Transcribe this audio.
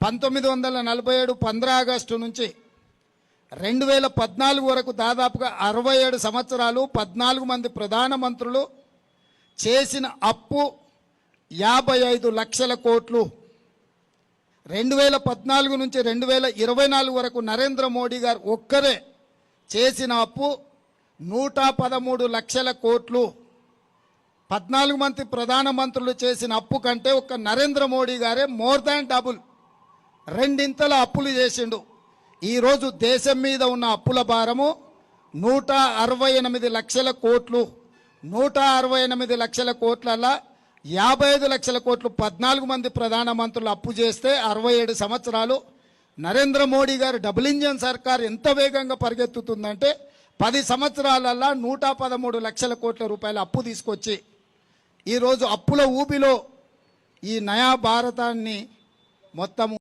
పంతొమ్మిది వందల నలభై ఏడు పంద్రా ఆగస్టు నుంచి రెండు వేల పద్నాలుగు వరకు దాదాపుగా అరవై ఏడు సంవత్సరాలు పద్నాలుగు మంది ప్రధానమంత్రులు చేసిన అప్పు యాభై ఐదు లక్షల కోట్లు. రెండు వేల పద్నాలుగు నుంచి రెండు వేల ఇరవై నాలుగు వరకు నరేంద్ర మోడీ గారు ఒక్కరే చేసిన అప్పు నూట పదమూడు లక్షల కోట్లు. పద్నాలుగు మంది ప్రధానమంత్రులు చేసిన అప్పు కంటే ఒక నరేంద్ర మోడీ గారే మోర్ దాన్ డబుల్. రెండింతల అప్పులు చేసిండు. ఈరోజు దేశం మీద ఉన్న అప్పుల భారము నూట అరవై ఎనిమిది లక్షల కోట్లు. నూట అరవై ఎనిమిది లక్షల కోట్లల్లా యాభై ఐదు లక్షల కోట్లు పద్నాలుగు మంది ప్రధానమంత్రులు అప్పు చేస్తే అరవై ఏడు సంవత్సరాలు. నరేంద్ర మోడీ గారు డబుల్ ఇంజన్ సర్కార్ ఎంత వేగంగా పరిగెత్తుతుందంటే పది సంవత్సరాలల్లా నూట పదమూడు లక్షల కోట్ల రూపాయల అప్పు తీసుకొచ్చి ఈరోజు అప్పుల ఊబిలో ఈ నయా భారతాన్ని మొత్తము